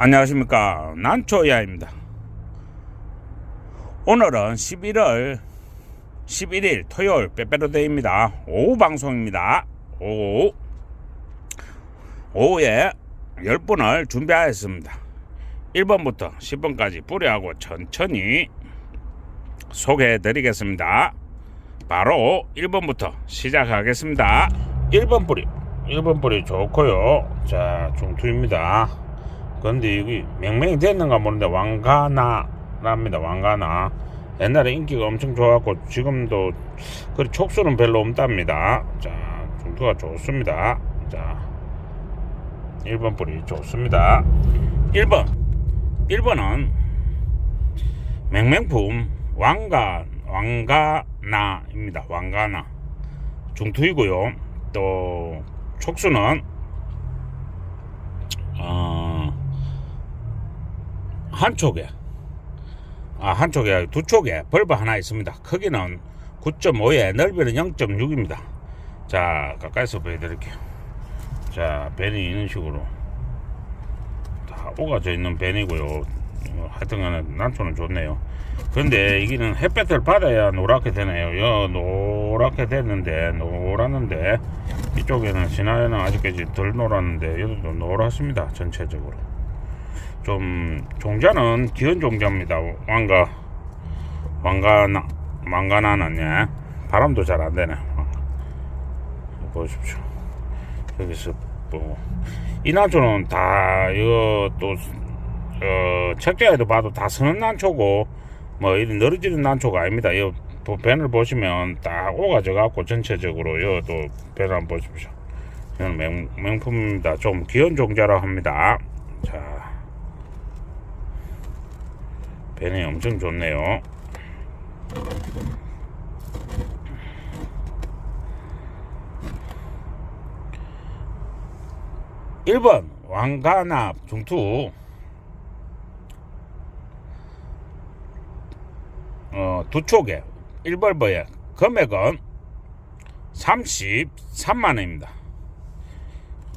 안녕하십니까. 난초야입니다. 오늘은 11월 11일 토요일 빼빼로데이입니다. 오후 방송입니다. 오후. 오후에 10분을 준비하였습니다. 1번부터 10번까지 뿌리하고 천천히 소개해 드리겠습니다. 바로 1번부터 시작하겠습니다. 1번 뿌리. 1번 뿌리 좋고요. 자 중투입니다 근데 여기 명명이 됐는가 모르는데 왕가나랍니다 왕가나. 옛날에 인기가 엄청 좋았고 지금도 그 촉수는 별로 없답니다. 자 중투가 좋습니다. 자 1번 뿌리 좋습니다. 1번. 1번은 맹맹품 왕가 왕가나입니다. 왕가나. 중투이고요. 또 촉수는 어, 한쪽에. 아 한쪽에 두 쪽에 벌브 하나 있습니다. 크기는 9.5에 넓이는 0.6입니다. 자 가까이서 보여드릴게요. 자 벤이 이런 식으로 다 오가져 있는 벤이고요. 어, 하여튼 간에 난초는 좋네요. 근데 이기는 햇볕을 받아야 노랗게 되네요. 여 노랗게 됐는데 노랗는데. 이쪽에는 지나에는 아직까지 덜 노랗는데 여기도 노랗습니다 전체적으로 좀 종자는 기현 종자입니다 왕가 왕가나 왕가나는 예 바람도 잘 안 되네 보십시오 여기서 뭐 이 난초는 다 이거 또 어, 책자에도 봐도 다 서는 난초고 뭐 이런 늘어지는 난초가 아닙니다. 이 밴을 보시면 딱 오가져 갖고 전체적으로 요또 밴 한번 보십시오. 이건 명, 명품입니다. 좀 귀여운 종자라 합니다. 자, 밴이 엄청 좋네요. 일번 왕가납 중투 어, 두 쪽에 1벌버에 금액은 33만원입니다.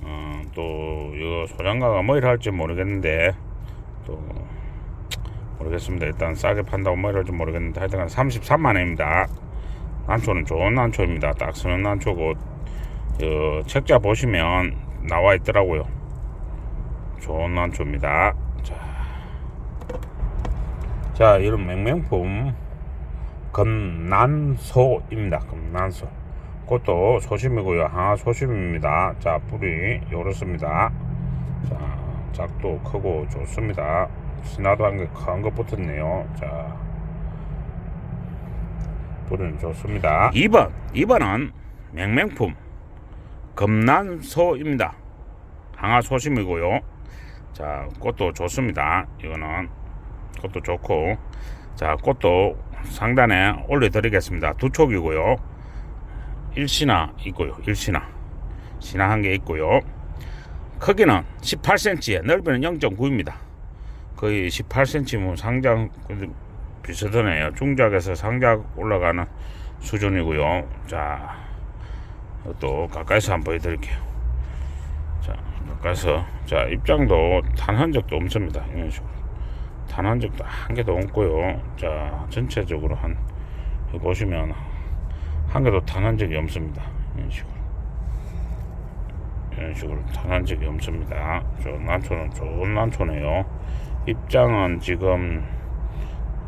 어, 또, 이거 소장가가 뭐 이럴지 모르겠는데, 또, 모르겠습니다. 일단 싸게 판다고 뭐 이럴지 모르겠는데, 하여튼 33만 원입니다. 난초는 좋은 난초입니다. 딱 쓰는 난초고, 그, 책자 보시면 나와 있더라고요. 좋은 난초입니다. 자, 자 이런 맹맹품 금난소입니다. 금난소. 그것도 소심이고요. 항아 소심입니다. 자 뿌리 요렇습니다. 자 작도 크고 좋습니다. 신화도 한개큰거 붙었네요. 자 뿌리는 좋습니다. 2번 2번은 맹맹품 금난소입니다. 항아 소심이고요. 자 꽃도 좋습니다. 이거는 꽃도 좋고 자 꽃도 상단에 올려드리겠습니다 두 촉이고요 일신화 있고요 일신화 신화 한 개 있고요 크기는 18cm에 넓이는 0.9입니다 거의 18cm면 상장 비슷하네요 중작에서 상작 올라가는 수준이고요 자 또 가까이서 한번 보여드릴게요 자 가까이서 자 입장도 단 흔적도 없습니다 이런 식으로 단한 적도 한 개도 없고요. 자, 전체적으로 한, 보시면 한 개도 단한 적이 없습니다. 이런 식으로. 이런 식으로 단한 적이 없습니다. 저 난초는 좋은 난초네요. 입장은 지금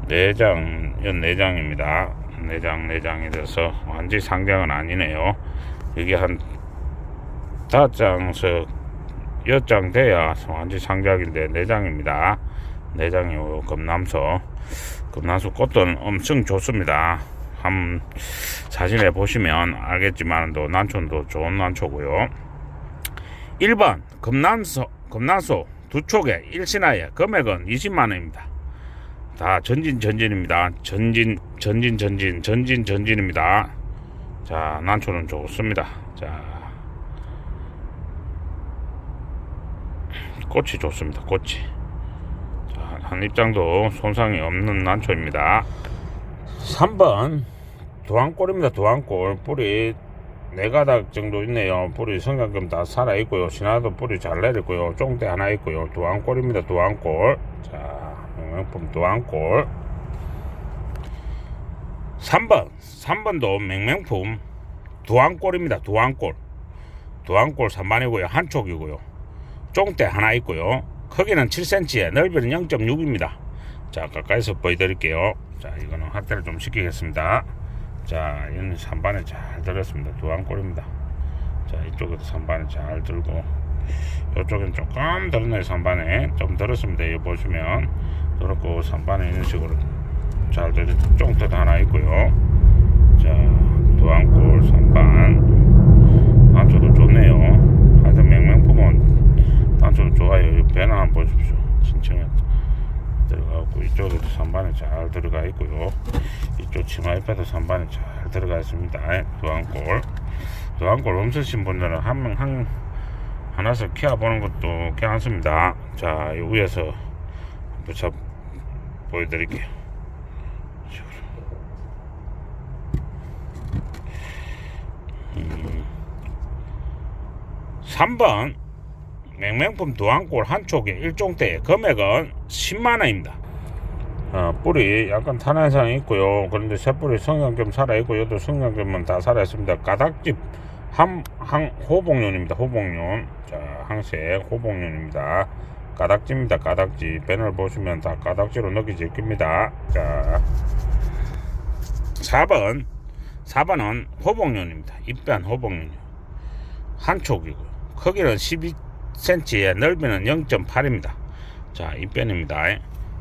4장, 연 4장입니다. 4장, 4장이 돼서 완전히 상장은 아니네요. 여기 한 5장에서 10장 돼야 완전히 상장인데 4장입니다. 내장이요 금남소 금남소 꽃도 엄청 좋습니다 한 사진에 보시면 알겠지만 또 난초도 좋은 난초고요 1번 금남소 금남소 두 촉에 일신하에 금액은 20만원입니다. 다 전진 전진입니다. 전진 전진 전진 전진 전진입니다. 자 난초는 좋습니다. 자 꽃이 좋습니다 꽃이. 한 입장도 손상이 없는 난초입니다. 3번 두안골입니다. 두안골. 뿌리 네 가닥 정도 있네요. 뿌리 성장금 다 살아 있고요. 신화도 뿌리 잘 내렸고요. 쫑대 하나 있고요. 두안골입니다. 두안골. 자, 명명품 두안골. 3번. 3번도 맹명품 두안골입니다. 두안골. 두안골 3반이고요. 한쪽이고요. 쫑대 하나 있고요. 크기는 7cm에 넓이는 0.6입니다. 자, 가까이서 보여드릴게요. 자, 이거는 확대를 좀 시키겠습니다. 자, 얘는 3반에 잘 들었습니다. 두안골입니다. 자, 이쪽에도 3반에 잘 들고, 이쪽엔 조금 들었네요. 3반에 좀 들었습니다. 여기 보시면 들었고 3반에 이런 식으로 잘 들어 쫑대도 하나 있고요. 자, 두안골 3반 단초도 좋네요. 하여튼 맹명품은 단초도 좋아요. 이 배는 한번 보십시오. 진청에 들어가고 이쪽에도 3반에 잘 들어가 있고요. 이쪽 치마 옆에도 3반에 잘 들어가 있습니다. 두안골. 두안골 없으신 분들은 한 명 한 하나씩 키워보는 것도 괜찮습니다. 자, 이 위에서 붙여 보여드릴게요. 음, 3번 맹맹품 두안골 한 쪽에 일종대 금액은 10만원입니다. 어, 뿌리 약간 탄화현상이 있고요. 그런데 새뿌리 성형점 살아있고 여도 성형점은 다 살아있습니다. 가닥집 함, 항, 호복륜입니다. 호복륜. 자, 항색 호복륜입니다. 가닥지입니다. 가닥지. 배를 보시면 다 가닥지로 느껴질 겁니다. 자, 4번. 4번은 호복륜입니다. 입변 호복륜. 한쪽이고요. 크기는 12cm에 넓이는 0.8입니다. 자, 입변입니다.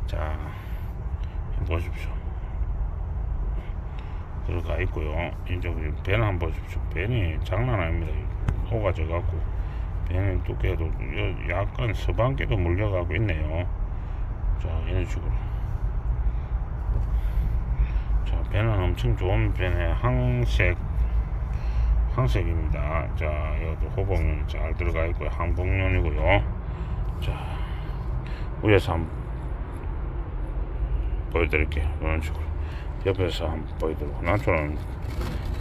자, 보십시오. 들어가 있고요. 이쪽 배는 한번 보십시오. 배는 장난 아닙니다. 호가 져갖고 배는 두께도 요- 약간 서방기도 물려가고 있네요. 자, 이런 식으로. 자, 배는 엄청 좋은 배네 항색 항색입니다. 자, 여기도 호봉륜 잘 들어가 있고요. 항복륜이고요. 자, 위에서 한번 보여드릴게요. 이런 식으로. 옆에서 한번 보여드리고. 난초는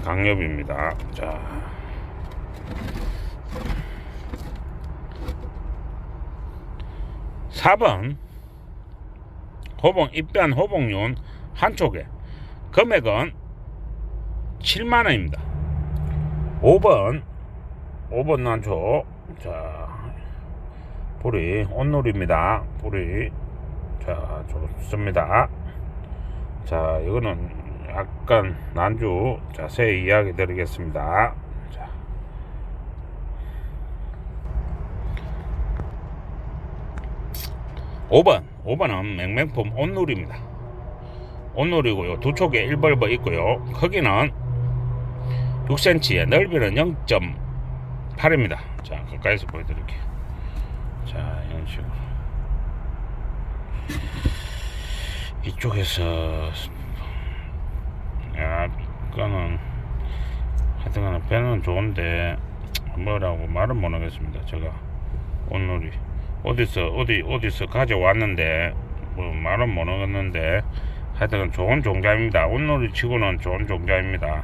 강엽입니다. 자. 사번 호봉, 입변 호봉륜 한쪽에 금액은 7만원입니다. 5번. 5번 난초. 자 뿌리 온놀입니다. 뿌리 자 좋습니다. 자 이거는 약간 난주. 자세히 이야기 드리겠습니다. 자. 오번. 5번은 맹맹품 온놀입니다. 온놀이고요. 두 촉에 1벌버 있고요. 크기는 6cm에 넓이는 0.8입니다. 자, 가까이서 보여드릴게요. 자, 이런 식으로. 이쪽에서 약간은 하여튼간에 배는 좋은데 뭐라고 말은 못하겠습니다. 제가 오늘이 어디서 어디 어디서 가져왔는데 뭐 말은 못하겠는데 하여튼 좋은 종자입니다. 온놀이 치고는 좋은 종자입니다.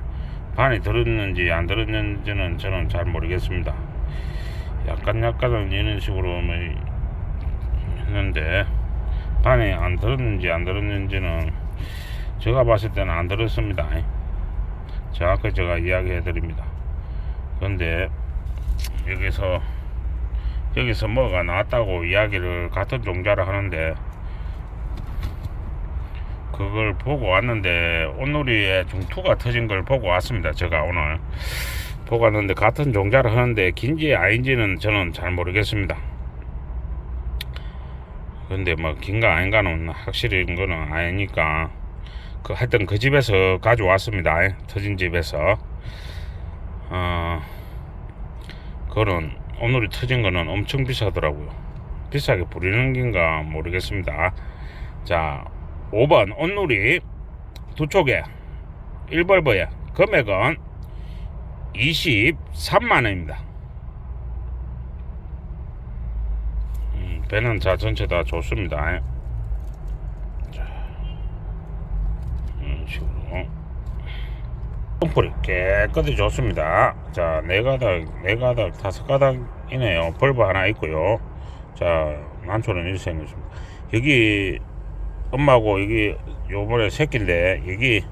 반이 들었는지 안 들었는지는 저는 잘 모르겠습니다. 약간 약간은 이런 식으로 뭐 했는데 반이 안 들었는지 안 들었는지는 제가 봤을 때는 안 들었습니다. 정확히 제가 이야기해 드립니다. 그런데 여기서 여기서 뭐가 나왔다고 이야기를 같은 종자를 하는데 그걸 보고 왔는데 온누리에 중투가 터진 걸 보고 왔습니다. 제가 오늘 보고 왔는데 같은 종자를 하는데 긴지 아닌지는 저는 잘 모르겠습니다. 근데 뭐 긴가 아닌가는 확실히 거는 아니니까 그 하여튼 그 집에서 가져왔습니다. 터진 집에서 어 그거는 오늘이 터진 거는 엄청 비싸더라고요. 비싸게 부리는 긴가 모르겠습니다. 자 5번 온누리 두 쪽에 1벌버에 금액은 23만원입니다. 음, 배는 자 전체 다 좋습니다. 자, 이런 식으로 똥뿌리 깨끗이 좋습니다. 자, 네 가닥, 네 가닥, 다섯 가닥이네요. 벌브 하나 있고요. 자, 난초는 이렇게 생겼습니다. 여기 엄마고 여기 요번에 새끼인데 여기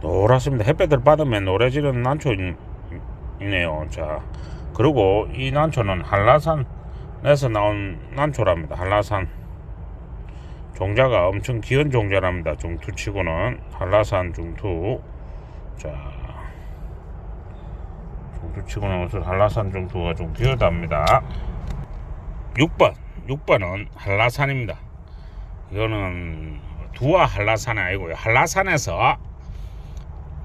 노랗습니다. 햇볕을 받으면 노래지는 난초이네요. 자, 그리고 이 난초는 한라산에서 나온 난초랍니다. 한라산. 종자가 엄청 귀한 종자랍니다. 중투치고는 한라산 중투. 자, 중투치고는 무슨 한라산 중투가 좀 귀하답니다. 6번, 6번은 한라산입니다. 이거는 두화 한라산이 아니고요. 한라산에서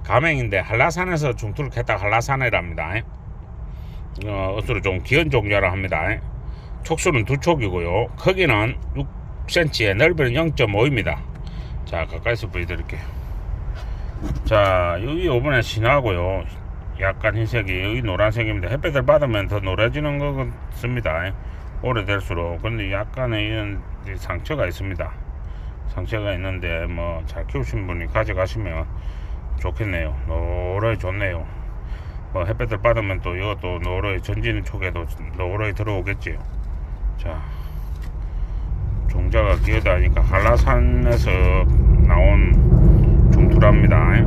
가맹인데 한라산에서 중투를 캤다 한라산이랍니다. 어, 어수로 좀 귀한 종자라 합니다. 촉수는 두 촉이고요. 크기는 6cm에 넓이는 0.5입니다. 자, 가까이서 보여드릴게요. 자, 여기 요번에 진하고요. 약간 흰색이 여기 노란색입니다. 햇볕을 받으면 더 노래지는 것 같습니다. 오래될수록. 근데 약간의 이런 상처가 있습니다. 상처가 있는데 뭐 잘 키우신 분이 가져가시면 좋겠네요. 노래 좋네요. 뭐 햇볕을 받으면 또 이것도 노래 전진 쪽에도 노래 들어오겠지요. 자, 종자가 기어다니까 한라산에서 나온 중투랍니다.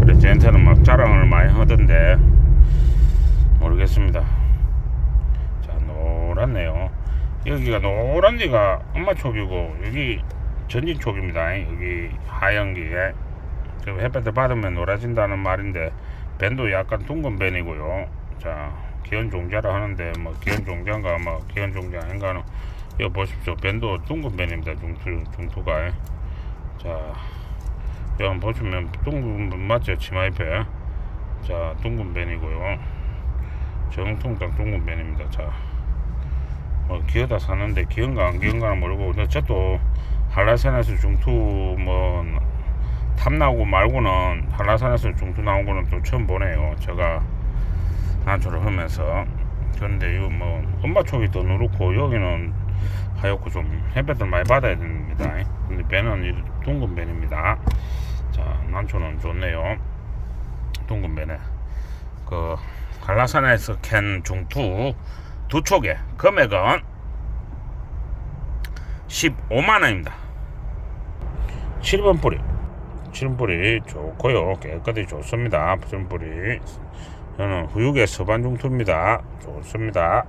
그래 쟤한테는 막 자랑을 많이 하던데 모르겠습니다. 자, 노랗네요. 여기가 노란 데가 엄마 촉이고 여기 전진 촉입니다. 여기 하얀 게그 햇볕을 받으면 노래진다는 말인데 밴도 약간 둥근 밴이고요. 자, 기현 종자라 하는데 뭐 기현 종자인가 뭐 기현 종자 아닌가는 이거 보십시오. 밴도 둥근 밴입니다. 중투 중투가 자, 여기 보시면 둥근 밴 맞죠? 치마잎에 자, 둥근 밴이고요. 정통당 둥근 밴입니다. 자, 뭐 기어다 사는데 기은가 안 기은가는 모르고 근데 저도 한라산에서 중투 뭐 탐나고 말고는 한라산에서 중투 나온 거는 또 처음 보네요. 제가 난초를 하면서 그런데 이거 뭐 엄마 쪽이 더 누렇고 여기는 하얗고 좀 햇볕을 많이 받아야 됩니다. 근데 배는 이 둥근 배입니다. 자 난초는 좋네요. 둥근 배네. 그 한라산에서 캔 중투 두 촉에 금액은 15만 원입니다. 7번 뿌리. 7번 뿌리 좋고요. 깨끗이 좋습니다. 7번 뿌리. 저는 후육의 서반 중투입니다. 좋습니다.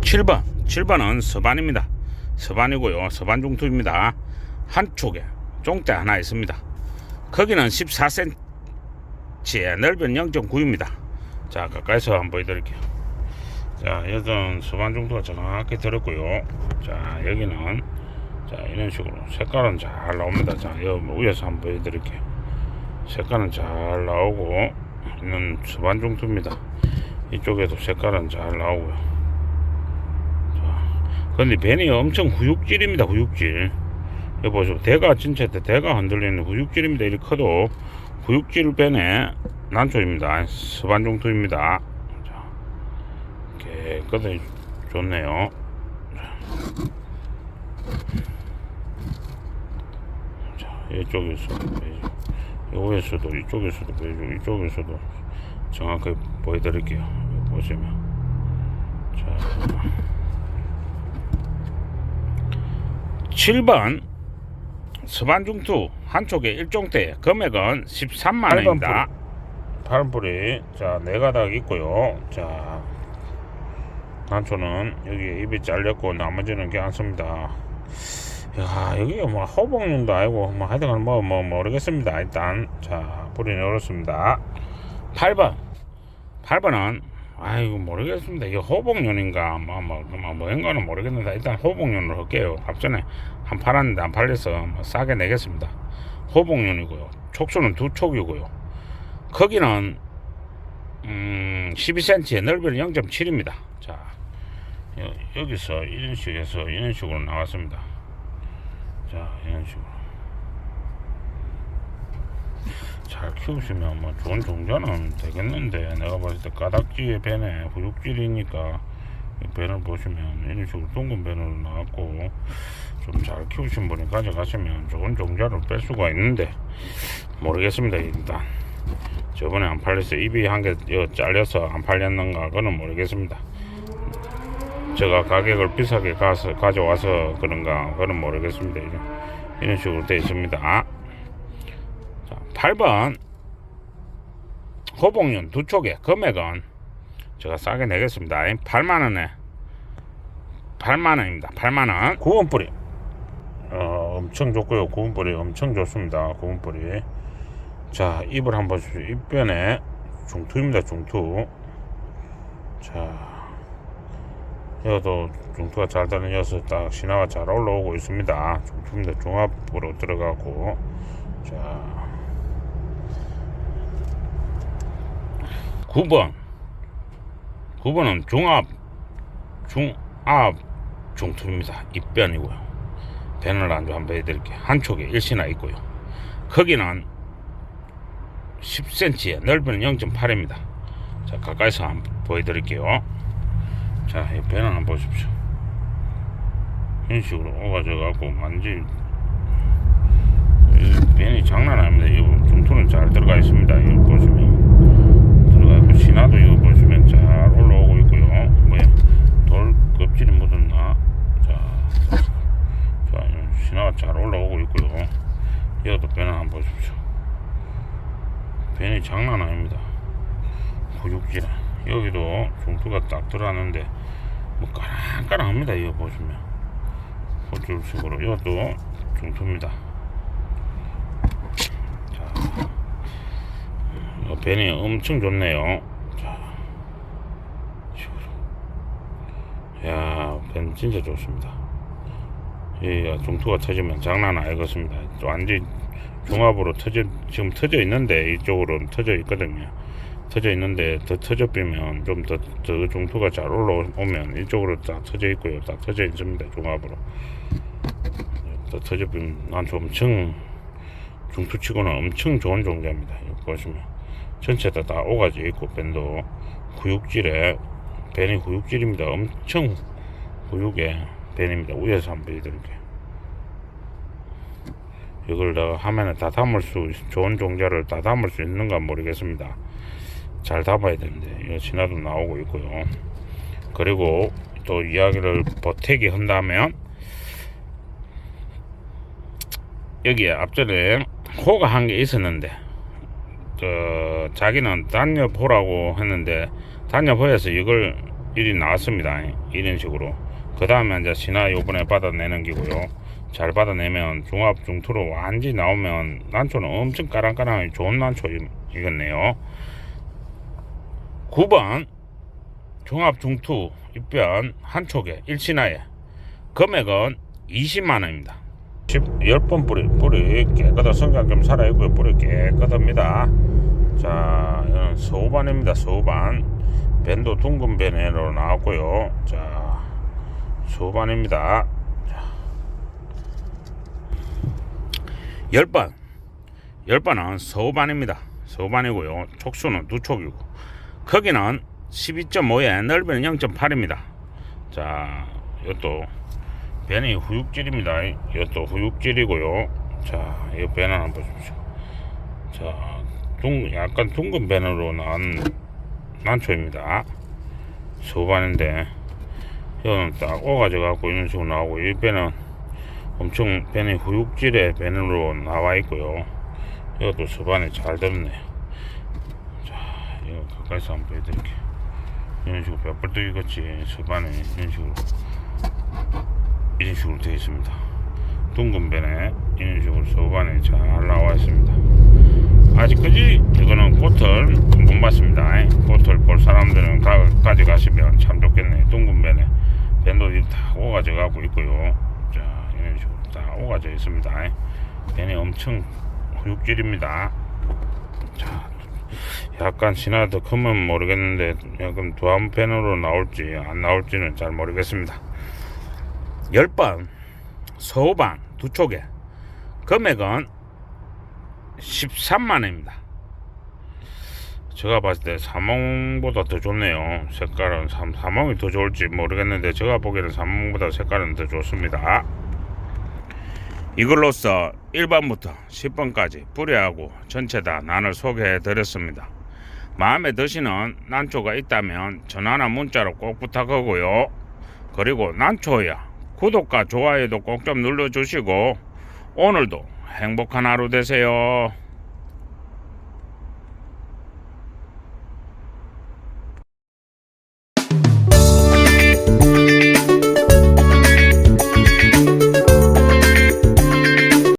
7번. 7번은 서반입니다. 서반이고요. 서반 중투입니다. 한쪽에 종대 하나 있습니다. 크기는 14cm에 넓이는 0.9입니다. 자, 가까이서 한번 보여드릴게요. 자, 여기는 서반 정도가 정확히 들었고요. 자, 여기는 자 이런 식으로 색깔은 잘 나옵니다. 자, 여기 위에서 한번 보여드릴게요. 색깔은 잘 나오고 이는 서반 정도입니다. 이쪽에도 색깔은 잘 나오고요. 자, 근데 벤이 엄청 후육질입니다. 후육질. 여기 보시고 대가 진짜 대가 흔들리는 후육질입니다. 이렇게 커도 후육질 벤의 난초입니다. 서반 정도입니다. 깨끗이 좋네요. 자, 이쪽에서 여기에서도 이쪽에서도 보여주고 이쪽에서도 정확하게 보여드릴게요. 보시면 자 7번 서반중투 한쪽에 일종대 금액은 13만 원입니다. 파란불이 자 네가닥 있고요. 자 난초는 여기 입이 잘렸고 나머지는 괜찮습니다. 야 여기가 뭐 호봉님도 아니고 뭐 하여튼 뭐, 뭐 모르겠습니다. 일단 자 뿌리 열었습니다. 8번 8번은 아이고 모르겠습니다. 이게 호봉년인가 뭐 뭐 뭐, 뭐인가는 모르겠는데 일단 호봉년으로 할게요. 앞전에 한 팔았는데 안 팔려서 뭐 싸게 내겠습니다. 호봉년이고요. 촉수는 두 촉이고요. 크기는 음, 12cm에 넓이는 0.7입니다. 자, 여, 여기서 이런 식에서 이런 식으로 나왔습니다. 자, 이런 식으로. 잘 키우시면 뭐 좋은 종자는 되겠는데 내가 봤을 때 가닥지의 배네 후육질이니까 이 배를 보시면 이런 식으로 둥근 배너로 나왔고 좀 잘 키우신 분이 가져가시면 좋은 종자를 뺄 수가 있는데 모르겠습니다 일단 저번에 안 팔려서 입이 한 개 잘려서 안 팔렸는가 그건 모르겠습니다 제가 가격을 비싸게 가서 가져와서 그런가 그건 모르겠습니다. 이런, 식으로 되어 있습니다. 자, 8번. 호봉윤 두 쪽에 금액은 제가 싸게 내겠습니다. 8만 원에. 8만 원입니다. 8만 원. 구원뿌리. 어, 엄청 좋고요. 구원뿌리 엄청 좋습니다. 구원뿌리. 자 입을 한번 입변에 중투입니다. 중투. 자 여도 중투가 잘 다녀서 딱 신화가 잘 올라오고 있습니다. 중투입니다 중압으로 들어가고. 자. 9번. 9번은 중압 중압 중투입니다. 입변이고요. 배널 안주 한번 해드릴게요. 한쪽에 일신화 있고요. 크기는 10cm에 넓이는 0.8입니다. 자 가까이서 한번 보여드릴게요 자 이 배는 한번 보십시오. 이런 식으로 오가져 갖고 만지. 이 배는 장난 아닙니다. 이 중투는 잘 들어가 있습니다. 이거 보시면. 들어가 있고 신화도 이거 보시면 잘 올라오고 있고요. 뭐돌 껍질이 묻었나? 자, 자 신화가 잘 올라오고 있고요. 이것도 배는 한번 보십시오. 배는 장난 아닙니다. 구육질 여기도 중투가 딱 들어왔는데 뭐 까랑까랑합니다 이거 보시면. 호줄식으로. 이것도 중투입니다. 자 어, 배는 엄청 좋네요. 자 식으로. 야 배는 진짜 좋습니다. 이 중투가 터지면 장난 아니겠습니다. 완전 종합으로 터져 지금 터져 있는데 이쪽으로는 터져 있거든요. 터져 있는데 더 터져 빼면 좀 더 더 중투가 잘 올라오면 이쪽으로 딱 터져 있고요. 딱 터져 있습니다. 종합으로 더 터져 빼면 난좀 엄청 중투치고는 엄청 좋은 종자입니다. 보시면 전체 다, 다 오가져 있고 밴도 구육질에 밴이 구육질입니다. 엄청 구육의 밴입니다. 위에서 한번 보여드릴게요. 이걸 다 화면에 다 담을 수 좋은 종자를 다 담을 수 있는가 모르겠습니다. 잘 담아야 되는데 이거 신화도 나오고 있고요. 그리고 또 이야기를 보태기 한다면 여기에 앞전에 호가 한 개 있었는데 저 자기는 단엽호라고 했는데 단엽호에서 이걸 일이 나왔습니다. 이런 식으로 그 다음에 이제 신화 요번에 받아내는 기고요. 잘 받아내면 중압 중투로 완전히 나오면 난초는 엄청 까랑까랑 좋은 난초이겠네요 9번 중압 중투 입변 한 촉에 일신화에 금액은 20만원입니다. 10번 뿌리 뿌리 깨끗한 성장 좀 살아있고요. 뿌리 깨끗합니다. 자 이건 서우반입니다. 서우반. 밴도 둥근 밴으로 나왔고요. 자 서우반입니다. 10번. 10번은 서반입니다. 서반이고요. 촉수는 두 촉이고 크기는 12.5에 넓이는 0.8입니다. 자 이것도 배는 후육질입니다. 이것도 후육질이고요. 자 이 배는 한번 보십시오. 자 둥, 약간 둥근 배너로 나온 난초입니다. 서반인데 이거는 딱 오가져 갖고 이런 식으로 나오고 이 배는 엄청 배는 후육질의 배으로 나와 있고요. 이것도 수반에 잘 됐네요. 자, 이거 가까이서 한번 보여드릴게요. 이런 식으로 뼈벌떡이 같이 수반에 이런 식으로 이런 식으로 되어 있습니다. 둥근 배에 이런 식으로 수반에 잘 나와 있습니다. 아직까지 이거는 꽃을 못 봤습니다. 꽃을 볼 사람들은 가, 가져가시면 참 좋겠네요. 둥근 배에 밴도이 다 오가져 가고 있고요. 자, 이런 식으로 다 오가져 있습니다. 배는 엄청 후육질입니다. 자, 약간 신화도 크면 모르겠는데 두한 펜으로 나올지 안 나올지는 잘 모르겠습니다. 10번 서우반 두 촉에 금액은 13만원입니다. 제가 봤을 때 사몽보다 더 좋네요. 색깔은 삼, 사몽이 더 좋을지 모르겠는데 제가 보기에는 사몽보다 색깔은 더 좋습니다. 이걸로써 1번부터 10번까지 뿌리하고 전체 다 난을 소개해 드렸습니다. 마음에 드시는 난초가 있다면 전화나 문자로 꼭 부탁하고요. 그리고 난초야 구독과 좋아요도 꼭 좀 눌러주시고 오늘도 행복한 하루 되세요.